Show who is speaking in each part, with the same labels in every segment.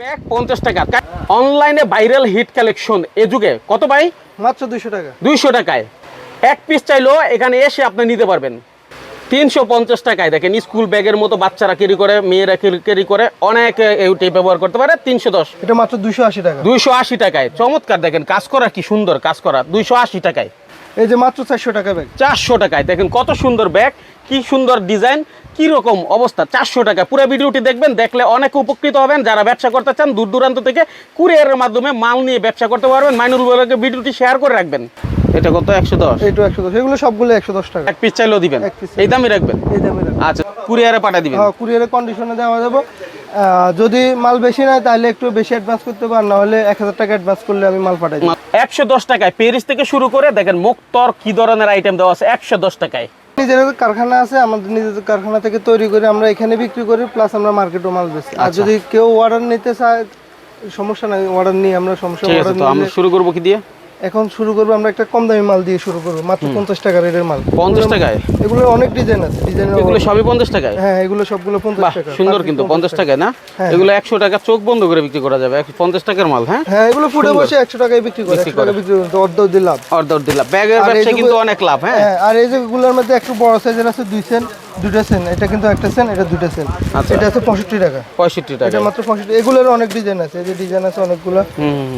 Speaker 1: Bag পঞ্চাশ টাকা। অনলাইনে ভাইরাল হিট কালেকশন এ যুগে। কত ভাই?
Speaker 2: মাত্র দুশো টাকা।
Speaker 1: দুইশো টাকায়। এক পিস চাইলেও এখানে এসে আপনি নিতে পারবেন। তিনশো পঞ্চাশ টাকায় দেখেন স্কুল ব্যাগের মতো বাচ্চারা ক্যারি করে মেয়েরা ক্যারি করে অনেক এইটি ব্যবহার করতে পারে। তিনশো দশ।
Speaker 2: এটা মাত্র দুশো আশি টাকা।
Speaker 1: দুইশো আশি টাকায়। চমৎকার দেখেন কাজ করা কি সুন্দর কাজ করা। দুইশো আশি টাকায়।
Speaker 2: এই যে মাত্র চারশো টাকা ব্যাগ
Speaker 1: চারশো টাকায়। দেখেন কত সুন্দর ব্যাগ কি সুন্দর ডিজাইন কি রকম অবস্থা? চারশো টাকা। পুরো ভিডিওটি দেখবেন দেখলে অনেক উপকৃত হবেন। যারা ব্যবসা করতে চান দূর দূরান্ত থেকে কুরিয়ারের মাধ্যমে মাল নিয়ে ব্যবসা করতে পারবেন। মাইনুল বলাকে ভিডিওটি শেয়ার করে রাখবেন। এটা কত? একশো দশ?
Speaker 2: এইটু একশো দশ। এগুলো সবগুলো একশো দশ টাকা।
Speaker 1: এক পিস চাইলেও দিবেন? এই দামই রাখবেন?
Speaker 2: এই দামে।
Speaker 1: আচ্ছা কুরিয়ারে পাঠিয়ে দিবেন?
Speaker 2: হ্যাঁ কুরিয়ারে কন্ডিশনে দেওয়া যাব। যদি মাল বেশি নেয় তাহলে একটু বেশি অ্যাডভান্স করতে পার না হলে এক হাজার টাকা অ্যাডভান্স করলে আমি মাল পাঠাই
Speaker 1: একশো দশ টাকায় পেরিস থেকে শুরু করে দেখেন মুক্তর কি ধরনের আইটেম দেওয়া আছে একশো দশ টাকায়।
Speaker 2: নিজেদের কারখানা আছে আমাদের নিজেদের কারখানা থেকে তৈরি করে আমরা এখানে বিক্রি করি প্লাস আমরা মার্কেটও মাল বেচি। আর যদি কেউ অর্ডার নিতে চায় সমস্যা নাই অর্ডার নিয়ে আমরা সমস্যা অর্ডার
Speaker 1: আমরা শুরু করব কি দিয়ে?
Speaker 2: এখন শুরু করব আমরা একটা কম দামি মাল দিয়ে শুরু করব মাত্র পঞ্চাশ টাকা রেটের মাল।
Speaker 1: পঞ্চাশ টাকায়?
Speaker 2: এগুলো অনেক ডিজাইন আছে ডিজাইনের
Speaker 1: এগুলো সবই পঞ্চাশ টাকায়?
Speaker 2: হ্যাঁ এগুলো সবগুলো পঞ্চাশ টাকা
Speaker 1: সুন্দর কিন্তু পঞ্চাশ টাকায় না?
Speaker 2: হ্যাঁ।
Speaker 1: এগুলো একশো টাকা চোখ বন্ধ করে বিক্রি করা যাবে পঞ্চাশ টাকার মাল হ্যাঁ?
Speaker 2: হ্যাঁ এগুলো ফুটে বসে একশো টাকায় বিক্রি করে
Speaker 1: বিক্রি
Speaker 2: একশো টাকা বিক্রি করে অর্ধ অর্ধ লাভ
Speaker 1: অর্ধ দিলাম। ব্যাগের ব্যবসা কিন্তু অনেক লাভ হ্যাঁ?
Speaker 2: হ্যাঁ আর এই যেগুলোর মধ্যে একটু বড় সাইজের আছে দুই সেন দুটা সেন এটা কিন্তু একটা সেন এটা দুটা সেন।
Speaker 1: আচ্ছা।
Speaker 2: এটা আছে পঁয়ষট্টি টাকা।
Speaker 1: পঁয়ষট্টি টাকা।
Speaker 2: এটা মাত্র পঁয়ষট্টি। এগুলোর অনেক ডিজাইন আছে এই যে ডিজাইন আছে অনেকগুলো।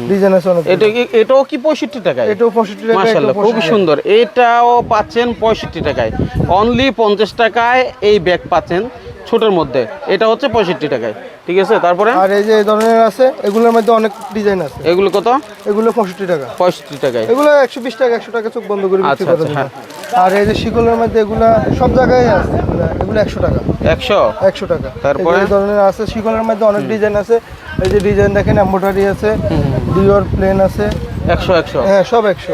Speaker 2: ডিজাইন আছে অনেক
Speaker 1: এটা কি- এটাও কি পঁয়ষট্টি টাকায়?
Speaker 2: এটাও পঁয়ষট্টি টাকা
Speaker 1: মাশাল্লাহ
Speaker 2: এটাও
Speaker 1: খুবই সুন্দর। এটাও পাচ্ছেন পঁয়ষট্টি টাকায়। অনলি পঞ্চাশ টাকায় এই ব্যাগ পাচ্ছেন ছোটোর মধ্যে। এটা হচ্ছে পঁয়ষট্টি টাকায়। ঠিক আছে তারপরে?
Speaker 2: আর এই যে এই ধরনের আছে এগুলোর মধ্যে অনেক ডিজাইন আছে।
Speaker 1: এগুলো কত?
Speaker 2: এগুলো পঁয়ষট্টি টাকা।
Speaker 1: পঁয়ষট্টি টাকায়।
Speaker 2: এগুলো একশো বিশ টাকা একশো টাকা চোখ বন্ধ করে বিক্রি
Speaker 1: আচ্ছা,
Speaker 2: করে
Speaker 1: আচ্ছা, হ্যাঁ।
Speaker 2: আর এই যে শিকলের মধ্যে এগুলো সব জায়গায় আছে এগুলো একশো টাকা।
Speaker 1: একশো?
Speaker 2: একশো টাকা।
Speaker 1: তারপরে?
Speaker 2: এই এই ধরনের আছে শিকলের মধ্যে অনেক ডিজাইন আছে। এই যে ডিজাইন দেখেন এম্বোটারি আছে ডিওর প্লেন আছে।
Speaker 1: একশো একশো।
Speaker 2: হ্যাঁ সব একশো।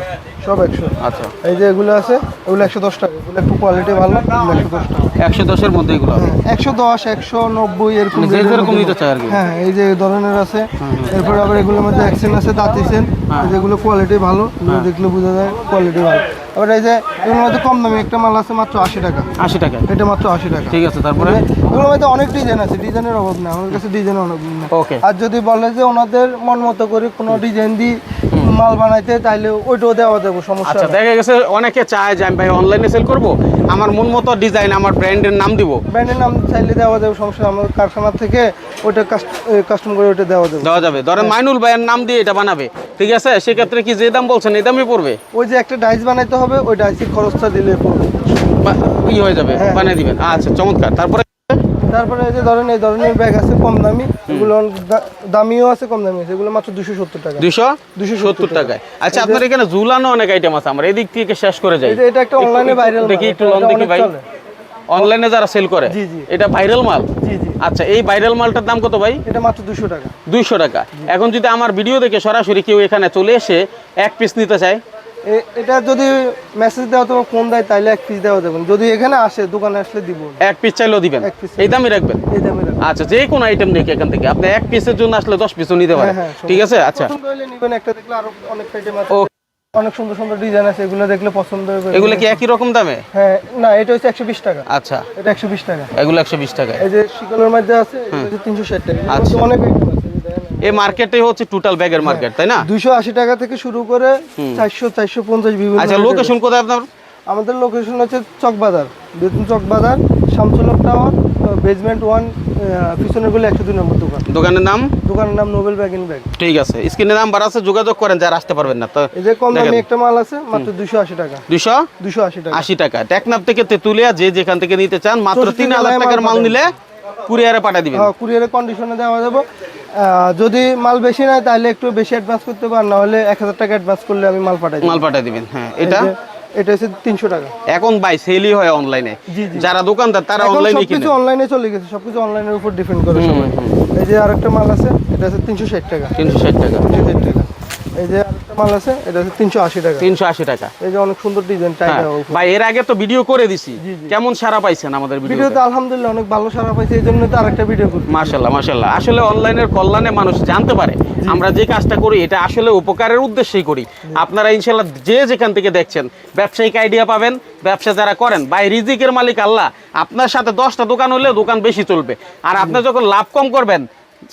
Speaker 2: সব একশো।
Speaker 1: আচ্ছা।
Speaker 2: এই যে এগুলো আছে এগুলো একশো দশ টাকা। এগুলো একটু কোয়ালিটি ভালো একশো দশ টাকা।
Speaker 1: একশো দশের মধ্যে এগুলো
Speaker 2: একশো দশ একশো নব্বই এরকম
Speaker 1: মানে যে যেরকম নিতে চায় আর কি।
Speaker 2: হ্যাঁ এই যে ধরনের আছে। এরপর আবার এগুলোর মধ্যে অ্যাকশন আছে দাঁতিছেন যেগুলো কোয়ালিটি ভালো দেখলে বোঝা যায় কোয়ালিটি ভালো। আবার এই যে এগুলোর মধ্যে কম দামি একটা মাল আছে মাত্র আশি টাকা।
Speaker 1: আশি টাকায়
Speaker 2: এটা মাত্র আশি টাকা।
Speaker 1: ঠিক আছে তারপরে?
Speaker 2: এগুলোর মধ্যে অনেক ডিজাইন আছে ডিজাইনের অভাব না আমার কাছে ডিজাইন অনেক
Speaker 1: ওকে
Speaker 2: আর যদি বলে যে ওনাদের মন মতো করে কোনো ডিজাইন দিয়ে মাল বানাইতে তাইলে ওইটাও দেওয়া যাবে সমস্যা
Speaker 1: আচ্ছা দেখা গেছে অনেকে চায় যে আমি ভাই অনলাইনে সেল করব। আমার মন মতো ডিজাইন আমার ব্র্যান্ডের নাম দিব।
Speaker 2: ব্র্যান্ডের নাম চাইলে দেওয়া যাবে সমস্যা আমার কারখানা থেকে ওইটা কাস্টম করে ওইটা দেওয়া যাবে।
Speaker 1: দেওয়া যাবে। ধরেন মাইনুল ভাইয়ের নাম দিয়ে এটা বানাবে। ঠিক আছে? সেক্ষেত্রে কি যে দাম বলছেন এই দামই পড়বে?
Speaker 2: ওই যে একটা ডাইস বানাইতে হবে ওই ডাইসের খরচটা দিলে পড়বে।
Speaker 1: ই হয়ে যাবে
Speaker 2: হ্যাঁ।
Speaker 1: বানিয়ে দিবেন। আচ্ছা চমৎকার। তারপরে
Speaker 2: তারপরে এই যে ধরেন এই ধরনের ব্যাগ আছে কম দামি এগুলো দামিও আছে কম দামি আছে এগুলো মাত্র দুশো সত্তর টাকা
Speaker 1: দুশো
Speaker 2: দুশো
Speaker 1: সত্তর টাকায়। আচ্ছা আপনার এখানে ঝুলানো অনেক আইটেম আছে আমার এদিক থেকে শেষ করে যাই।
Speaker 2: যে এটা একটা অনলাইনে ভাইরাল
Speaker 1: দেখি একটু লন দেখি ভাই। অনলাইনে যারা সেল করে। এটা ভাইরাল মাল? আচ্ছা এই ভাইরাল মালটার দাম কত ভাই?
Speaker 2: এটা মাত্র দুশো টাকা।
Speaker 1: দুইশো টাকা। এখন যদি আমার ভিডিও দেখে সরাসরি কেউ এখানে চলে এসে এক পিস নিতে চায়
Speaker 2: এটা যদি মেসেজ দেওয়া তোমার ফোন দেয় তাইলে এক পিস দেওয়া যাবে। যদি এখানে আসে দোকানে আসলে দিব।
Speaker 1: এক পিস চাইলেও দিবেন? এই দামই রাখবেন?
Speaker 2: এই দামে
Speaker 1: আচ্ছা যে কোনো আইটেম দেখে এখান থেকে। আপনি এক পিসের জন্য আসলে দশ পিসও নিতে পারেন।
Speaker 2: হ্যাঁ, হ্যাঁ,
Speaker 1: ঠিক আছে? আচ্ছা।
Speaker 2: হলে একটা দেখলে আরও অনেক আইটেম আছে।
Speaker 1: ও
Speaker 2: অনেক সুন্দর সুন্দর ডিজাইন আছে। এগুলো দেখলে পছন্দ হবে।
Speaker 1: এগুলো কি একই রকম দামে?
Speaker 2: হ্যাঁ না এটা হচ্ছে একশো বিশ টাকা।
Speaker 1: আচ্ছা।
Speaker 2: এটা একশো বিশ টাকা।
Speaker 1: এগুলো একশো বিশ টাকায়।
Speaker 2: এই যে শিকলের মধ্যে আছে এটা তিনশো ষাট টাকা।
Speaker 1: আচ্ছা।
Speaker 2: অনেক এই দেখেন।
Speaker 1: এই মার্কেটে হচ্ছে টোটাল ব্যাগের মার্কেট তাই না?
Speaker 2: দুইশো আশি টাকা থেকে শুরু করে চারশো চারশো পঞ্চাশ বিভিন্ন
Speaker 1: আচ্ছা লোকেশন কোথায় আপনার?
Speaker 2: আমাদের লোকেশন হচ্ছে চকবাজার বেতন চকবাজার শামসুলক টাওয়ার বেসমেন্ট ওয়ান পিছনেরগুলো একশো দুই নম্বর দোকান।
Speaker 1: দোকানের নাম?
Speaker 2: দোকানের নাম নোবেল ব্যাগ ইন ব্যাগ
Speaker 1: ঠিক আছে স্ক্রিনে নাম্বার আছে যোগাযোগ করেন যারা আসতে পারবেন না তো
Speaker 2: এই যে কম দামি একটা মাল আছে মাত্র দুশো আশি টাকা।
Speaker 1: দুশো
Speaker 2: দুশো আশি টাকা।
Speaker 1: আশি টাকা। টেকনাফ থেকে তেতুলিয়া যে যেখান থেকে নিতে চান মাত্র তিন হাজার টাকার
Speaker 2: মাল
Speaker 1: নিলে কুরিয়ারে পাঠিয়ে দিবেন।
Speaker 2: হ্যাঁ কুরিয়ারে কন্ডিশনে দেওয়া যাবে। যদি মাল বেশি নাই তাহলে একটু বেশি অ্যাডভান্স করতে পার না হলে এক হাজার টাকা অ্যাডভান্স করলে আমি মাল পাঠাই
Speaker 1: মাল পাঠাই দিবেন হ্যাঁ। এটা?
Speaker 2: এটা হচ্ছে তিনশো টাকা।
Speaker 1: এখন বাই সেলই হয় অনলাইনে। যারা দোকানদার তারা অনলাইনে কিনে
Speaker 2: সবকিছু অনলাইনে চলে গেছে সবকিছু অনলাইনের উপর ডিপেন্ড করে সবাই। এই যে আরেকটা মাল আছে এটা হচ্ছে 360 টাকা।
Speaker 1: তিনশো ষাট টাকা।
Speaker 2: তিনশো ষাট টাকা এই যে আরেকটা মাল আছে এটা তিনশো আশি টাকা।
Speaker 1: তিনশো আশি টাকা।
Speaker 2: এই যে অনেক সুন্দর ডিজাইন
Speaker 1: হ্যাঁ ভাই এর আগে তো ভিডিও করে দিছি। কেমন সারা পাইছেন আমাদের
Speaker 2: ভিডিওতে আলহামদুলিল্লাহ অনেক ভালো সারা পাইছে এই জন্য তো আরেকটা ভিডিও করছি।
Speaker 1: মাশাল্লাহ মাশাল্লাহ। আসলে অনলাইনের কল্যাণে মানুষ জানতে পারে। আমরা যে কাজটা করি এটা আসলে উপকারের উদ্দেশ্যেই করি। আপনারা ইনশাল্লাহ যে যেখান থেকে দেখছেন ব্যবসায়িক আইডিয়া পাবেন ব্যবসা যারা করেন ভাই রিজিকের মালিক আল্লাহ। আপনার সাথে দশটা দোকান হলে দোকান বেশি চলবে। আর আপনি যখন লাভ কম করবেন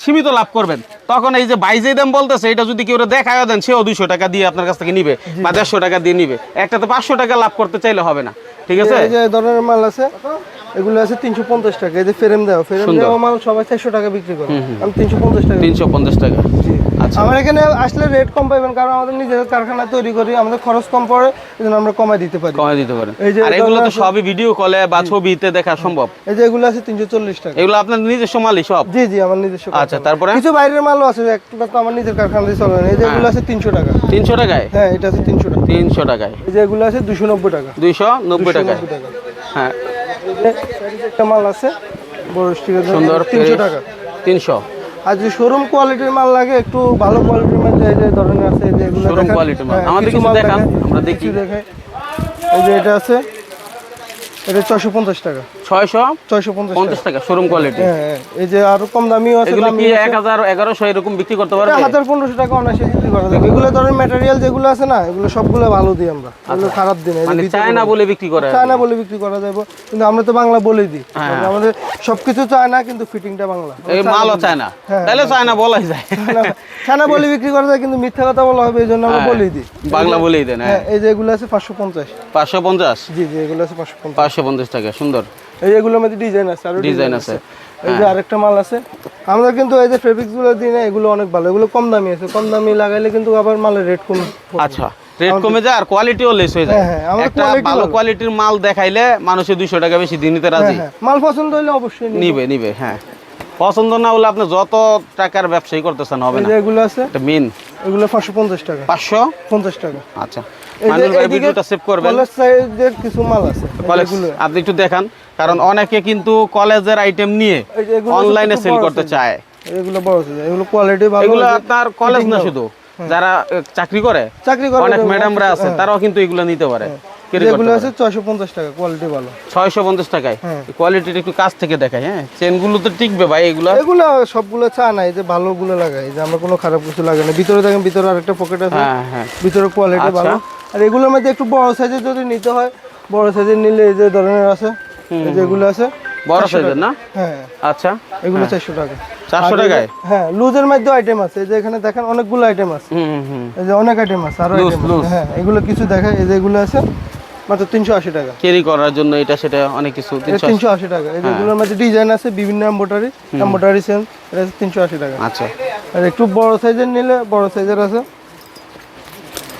Speaker 1: সীমিত লাভ করবেন। তখন এই যে বাইজে দাম বলতেছে এটা যদি কেউ দেখায় দেন সেও দুইশো টাকা দিয়ে আপনার কাছ থেকে নিবে বা দেড়শো টাকা দিয়ে নিবে। একটা তো পাঁচশো টাকা লাভ করতে চাইলে হবে না। ঠিক আছে?
Speaker 2: এই যে ধরনের মাল আছে এগুলো আছে তিনশো পঞ্চাশ টাকা। এই যে ফ্রেম দেওয়া ফ্রেম দেওয়া মাল সবাই চারশো টাকা বিক্রি করে। আমি তিনশো পঞ্চাশ টাকা।
Speaker 1: তিনশো পঞ্চাশ টাকা। আচ্ছা।
Speaker 2: আমার এখানে আসলে রেট কম পাবেন কারণ আমাদের নিজেদের কারখানা তৈরি করি আমাদের খরচ কম পড়ে আমরা কমাই দিতে পারি।
Speaker 1: কমে দিতে পারেন।
Speaker 2: এই যে
Speaker 1: এগুলো তো সবই ভিডিও কলে বা ছবিতে দেখা সম্ভব।
Speaker 2: এই যে এগুলো আছে তিনশো চল্লিশ টাকা।
Speaker 1: এগুলো আপনার নিজস্ব মালই সব?
Speaker 2: জি জি আমার নিজস্ব
Speaker 1: আচ্ছা তারপরে?
Speaker 2: কিছু বাইরের মালও আছে একটা তো আমার নিজের কারখানা দিয়ে চলে না। এই যে এগুলো আছে তিনশো টাকা।
Speaker 1: তিনশো টাকায়?
Speaker 2: হ্যাঁ এটা আছে তিনশো টাকা।
Speaker 1: তিনশো টাকায়।
Speaker 2: এই যে এগুলো আছে দুশো নব্বই টাকা।
Speaker 1: দুইশো নব্বই
Speaker 2: টাকা।
Speaker 1: হ্যাঁ।
Speaker 2: একটা মাল আছে বড় স্টিকের
Speaker 1: সুন্দর
Speaker 2: তিনশো টাকা।
Speaker 1: তিনশো।
Speaker 2: আর যদি শোরুম কোয়ালিটির মাল লাগে একটু ভালো কোয়ালিটির মধ্যে এই যে ধরনের আছে এই যে এগুলো
Speaker 1: Showroom মাল।
Speaker 2: হ্যাঁ,
Speaker 1: আমাদের কিছু দেখান, আমরা দেখি।
Speaker 2: দেখাই। এই যে এটা আছে এটা ছয়শো পঞ্চাশ টাকা।
Speaker 1: ছয়শো
Speaker 2: ছয়শো পঞ্চাশ
Speaker 1: পঞ্চাশ টাকা শোরুম কোয়ালিটি
Speaker 2: হ্যাঁ হ্যাঁ। এই যে আরও কম দামিও আছে
Speaker 1: এগুলো কি এক হাজার এগারোশো এরকম বিক্রি করতে পারবে?
Speaker 2: হাজার পনেরোশো টাকা অনায়াসে বিক্রি করা যাবে। এগুলো ধরেন ম্যাটেরিয়াল যেগুলো আছে না এগুলো সবগুলো ভালো দিই আমরা। এগুলো খারাপ দিই না এই যে
Speaker 1: মানে চায়না বলে বিক্রি করে
Speaker 2: চায়না বলে বিক্রি করা যাবে। কিন্তু আমরা তো বাংলা বলে দিই।
Speaker 1: হ্যাঁ।
Speaker 2: আমাদের সবকিছু চায়না কিন্তু ফিটিংটা বাংলা।
Speaker 1: এই মালও চায় না।
Speaker 2: হ্যাঁ,
Speaker 1: তাহলে চায়না বলাই যায়।
Speaker 2: চায়না বলে বিক্রি করা যায় কিন্তু মিথ্যা কথা বলা হবে এই জন্য আমরা
Speaker 1: হ্যাঁ,
Speaker 2: বলেই দিই।
Speaker 1: বাংলা বলেই দেন
Speaker 2: হ্যাঁ এই যে এগুলো আছে পাঁচশো পঞ্চাশ।
Speaker 1: পাঁচশো পঞ্চাশ?
Speaker 2: জি জি এগুলো আছে পাঁচশো পঞ্চাশ।
Speaker 1: পাঁচশো পঞ্চাশ টাকা সুন্দর।
Speaker 2: এই এগুলোর মধ্যে ডিজাইন আছে আরও
Speaker 1: ডিজাইন আছে
Speaker 2: এই যে আরেকটা মাল আছে। আমরা কিন্তু এই যে ফেব্রিক্সগুলো দিই না এগুলো অনেক ভালো এগুলো কম দামি আছে। কম দামি লাগাইলে কিন্তু আবার মালের রেট কম
Speaker 1: আচ্ছা। রেট কমে যায় আর কোয়ালিটিও লেস হয়ে যায়।
Speaker 2: হ্যাঁ, হ্যাঁ,
Speaker 1: একটা ভালো। কোয়ালিটির মাল দেখাইলে মানুষে দুইশো টাকা বেশি দিয়ে নিতে রাজি।
Speaker 2: হ্যাঁ মাল পছন্দ হলে অবশ্যই নিবে।
Speaker 1: নিবে হ্যাঁ। পছন্দ না হলে আপনি যত টাকার ব্যবসায়ী করতেছেন হবে না।
Speaker 2: এগুলো আছে
Speaker 1: এটা মেন
Speaker 2: এগুলো পাঁচশো পঞ্চাশ টাকা।
Speaker 1: পাঁচশো?
Speaker 2: পঞ্চাশ টাকা।
Speaker 1: আচ্ছা। মানুষ ভাই ভিডিওটা সেভ করবেন।
Speaker 2: কলেজ সাইজের কিছু মাল আছে এই যে
Speaker 1: কলেজ
Speaker 2: এগুলো
Speaker 1: আপনি একটু দেখান কারণ অনেকে কিন্তু কলেজের আইটেম নিয়ে অনলাইনে সেল করতে চায়।
Speaker 2: এগুলো বড় এগুলো কোয়ালিটি ভালো
Speaker 1: এগুলো আপনার কলেজ না শুধু? যারা চাকরি করে
Speaker 2: চাকরি করে
Speaker 1: অনেক ম্যাডামরা আছে
Speaker 2: হ্যাঁ।
Speaker 1: তারাও কিন্তু এগুলো নিতে পারে
Speaker 2: যেগুলো আছে ছয়শো পঞ্চাশ টাকা কোয়ালিটি ভালো।
Speaker 1: ছয়শো পঞ্চাশ টাকায়?
Speaker 2: হ্যাঁ।
Speaker 1: কোয়ালিটিটা একটু কাছ থেকে দেখাই হ্যাঁ? চেনগুলো তো টিকবে ভাই এগুলো?
Speaker 2: এগুলো সবগুলো চা নাই যে ভালো গুলো লাগাই যে আমরা কোনো খারাপ কিছু লাগাই না। ভিতরে দেখেন ভিতরে আরেকটা পকেট আছে
Speaker 1: হ্যাঁ হ্যাঁ।
Speaker 2: ভিতরে কোয়ালিটি
Speaker 1: আচ্ছা।
Speaker 2: ভালো। আর এগুলোর মধ্যে একটু বড় সাইজের যদি নিতে হয় বড় সাইজের নিলে এই যে ধরনের আছে এই যেগুলো আছে
Speaker 1: বড় সাইজের না?
Speaker 2: হ্যাঁ।
Speaker 1: আচ্ছা।
Speaker 2: এগুলো চারশো টাকা।
Speaker 1: চারশো
Speaker 2: আর এই যে-
Speaker 1: টাকায়?
Speaker 2: হ্যাঁ লুজের মধ্যে আইটেম আছে। এই যে এখানে দেখেন অনেকগুলো আইটেম আছে।
Speaker 1: হুম হুম, হুম।
Speaker 2: এই যে অনেক আইটেম আছে
Speaker 1: আরও
Speaker 2: আইটেম হ্যাঁ এগুলো কিছু দেখায় এই যে এগুলো আছে মাত্র তিনশো আশি টাকা।
Speaker 1: ক্যারি করার জন্য এটা সেটা অনেক কিছু তিনশো
Speaker 2: তিনশো আশি টাকা। এই যে
Speaker 1: হ্যাঁ।
Speaker 2: মধ্যে ডিজাইন আছে বিভিন্ন এটা টাকা।
Speaker 1: আচ্ছা।
Speaker 2: আর একটু বড় সাইজের নিলে বড় সাইজের আছে।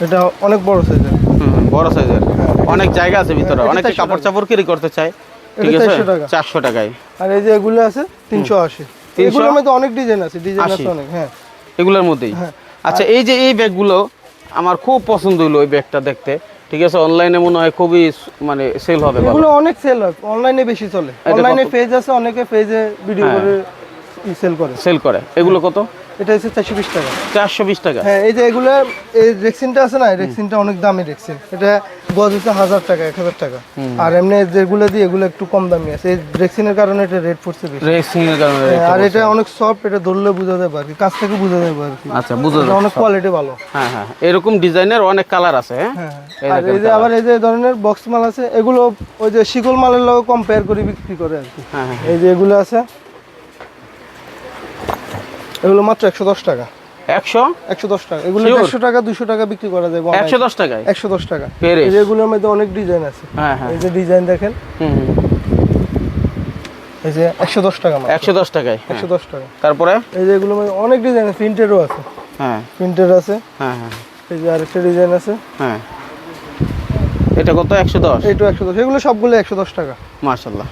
Speaker 2: এটা অনেক বড় সাইজের
Speaker 1: হুম, বড় সাইজের অনেক জায়গা আছে ভিতরে। অনেকে
Speaker 2: 400
Speaker 1: কাপড় চাপড় ক্যারি করতে চায়। ঠিক আছে?
Speaker 2: 400
Speaker 1: চারশো টাকায়।
Speaker 2: আর এই যে এগুলো আছে তিনশো আশি।
Speaker 1: 380?
Speaker 2: এগুলোর মধ্যে অনেক ডিজাইন আছে ডিজাইন আছে অনেক হ্যাঁ।
Speaker 1: এগুলোর মধ্যেই?
Speaker 2: হ্যাঁ।
Speaker 1: আচ্ছা এই যে এই ব্যাগগুলো আমার খুব পছন্দ হলো ওই ব্যাগটা দেখতে। ঠিক আছে অনলাইনে মনে হয় খুবই মানে সেল হবে
Speaker 2: এগুলো অনেক সেল হয় অনলাইনে বেশি চলে। অনলাইনে পেজ আছে অনেকে পেজে ভিডিও
Speaker 1: হ্যাঁ।
Speaker 2: করে সেল করে।
Speaker 1: সেল করে। এগুলো কত?
Speaker 2: এটা হচ্ছে চারশো বিশ টাকা।
Speaker 1: চারশো বিশ টাকা?
Speaker 2: হ্যাঁ এই যে এগুলো এই রেক্সিনটা আছে না? রেক্সিনটা অনেক দামি রেক্সিন এটা গজ হচ্ছে হাজার টাকা এক হাজার টাকা। আর এমনি যেগুলো দিয়ে এগুলো একটু কম দামি আছে। এই রেক্সিনের কারণে এটা রেট পড়ছে বেশি।
Speaker 1: রেসিং এর কারণে
Speaker 2: হ্যাঁ, আর এটা অনেক সফট এটা ধরলে বোঝা যাবে আর কি। কাছ থেকে বোঝা যাবে আর কি।
Speaker 1: আচ্ছা বুঝা যায়
Speaker 2: অনেক কোয়ালিটি ভালো।
Speaker 1: হ্যাঁ হ্যাঁ এরকম ডিজাইনের অনেক কালার আছে হ্যাঁ?
Speaker 2: হ্যাঁ
Speaker 1: এই
Speaker 2: আর এই যে আবার এই যে ধরনের বক্স মাল আছে এগুলো ওই যে শিকল মালের লগে কম্পেয়ার করে বিক্রি করে আর কি।
Speaker 1: হ্যাঁ হ্যাঁ।
Speaker 2: এই যে এগুলো আছে এগুলো মাত্র একশো দশ টাকা।
Speaker 1: একশো?
Speaker 2: একশো দশ টাকা। এগুলো? দেড়শো টাকা দুশো টাকা বিক্রি করা যায়
Speaker 1: একশো দশ টাকায়?
Speaker 2: একশো দশ টাকা। এই যে এগুলোর মধ্যে অনেক ডিজাইন আছে।
Speaker 1: হ্যাঁ হ্যাঁ।
Speaker 2: এই যে ডিজাইন দেখেন। এই যে একশো দশ টাকা মাত্র।
Speaker 1: একশো দশ টাকায় হ্যাঁ।
Speaker 2: একশো দশ টাকা।
Speaker 1: তারপরে?
Speaker 2: এই যে এগুলোর মধ্যে অনেক ডিজাইন আছে। প্রিন্টেডও আছে।
Speaker 1: হ্যাঁ।
Speaker 2: প্রিন্টেড আছে।
Speaker 1: হ্যাঁ হ্যাঁ।
Speaker 2: এই যে আরেকটা ডিজাইন আছে।
Speaker 1: হ্যাঁ। এটা কত? একশো দশ?
Speaker 2: এইটা একশো দশ। এগুলো সবগুলো একশো দশ টাকা।
Speaker 1: মার্শাল্লাহ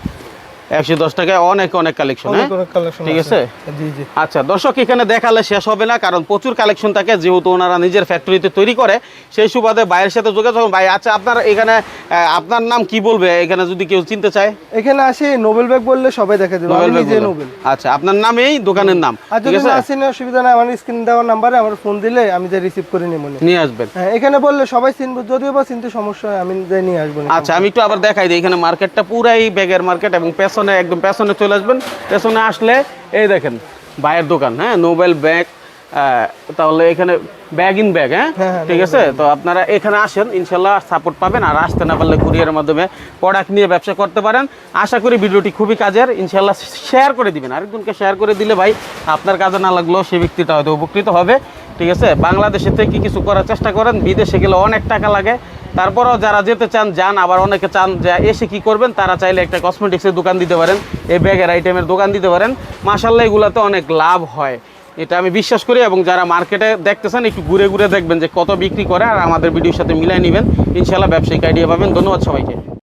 Speaker 1: একশো দশ টাকায় অনেক অনেক কালেকশন হ্যাঁ? ঠিক আছে?
Speaker 2: জি জি।
Speaker 1: আচ্ছা দর্শক এখানে দেখালে শেষ হবে না কারণ প্রচুর কালেকশন থাকে যেহেতু ওনারা নিজের ফ্যাক্টরিতে তৈরি করে। সেই সুবাদে বাইরের সাথে যোগাযোগ ভাই আচ্ছা আপনার এখানে আপনার নাম কি বলবে? এখানে যদি কেউ চিনতে চায়।
Speaker 2: এখানে আসি নোবেল ব্যাগ বললে সবাই দেখে দেবে।
Speaker 1: Nobel bag
Speaker 2: Nobel.
Speaker 1: আচ্ছা আপনার নামেই দোকানের নাম। ঠিক আছে?
Speaker 2: না চিনি অসুবিধা নাই আমার স্ক্রিন দেওয়ার নাম্বারে আমার ফোন দিলে আমি যে রিসিভ করে নিয়ে। মনে
Speaker 1: নিয়ে আসবেন।
Speaker 2: হ্যাঁ এখানে বললে সবাই চিনবো যদিও বা চিনতে সমস্যা হয় আমি যাই নিয়ে আসব।
Speaker 1: আচ্ছা আমি একটু আবার দেখাই দিই এখানে মার্কেটটা পুরাই ব্যাগের মার্কেট এবং পেছনে একদম পেছনে চলে আসবেন। পেছনে আসলে এই দেখেন ভাইয়ের দোকান হ্যাঁ নোবেল ব্যাগ তাহলে এখানে ব্যাগ ইন ব্যাগ
Speaker 2: হ্যাঁ?
Speaker 1: ঠিক আছে? তো আপনারা এখানে আসেন ইনশাল্লাহ সাপোর্ট পাবেন আর আসতে না পারলে কুরিয়ারের মাধ্যমে প্রোডাক্ট নিয়ে ব্যবসা করতে পারেন। আশা করি ভিডিওটি খুবই কাজের ইনশাল্লাহ শেয়ার করে দিবেন। আরেকজনকে শেয়ার করে দিলে ভাই আপনার কাজে না লাগলেও সে ব্যক্তিটা হয়তো উপকৃত হবে। ঠিক আছে? বাংলাদেশে থেকে কিছু করার চেষ্টা করেন বিদেশে গেলে অনেক টাকা লাগে। তারপরেও যারা যেতে চান, যান, আবার অনেকে চান যে এসে কি করবেন, তারা চাইলে একটা কসমেটিক্সের দোকান দিতে পারেন, এই ব্যাগের আইটেমের দোকান দিতে পারেন। মাসাল্লাহ এগুলোতে অনেক লাভ হয়। এটা আমি বিশ্বাস করি এবং যারা মার্কেটে দেখতেছেন, একটু ঘুরে ঘুরে দেখবেন যে কত বিক্রি করে আর আমাদের ভিডিওর সাথে মিলাই নেবেন। ইনশাল্লাহ ব্যবসায়িক আইডিয়া পাবেন। ধন্যবাদ সবাইকে।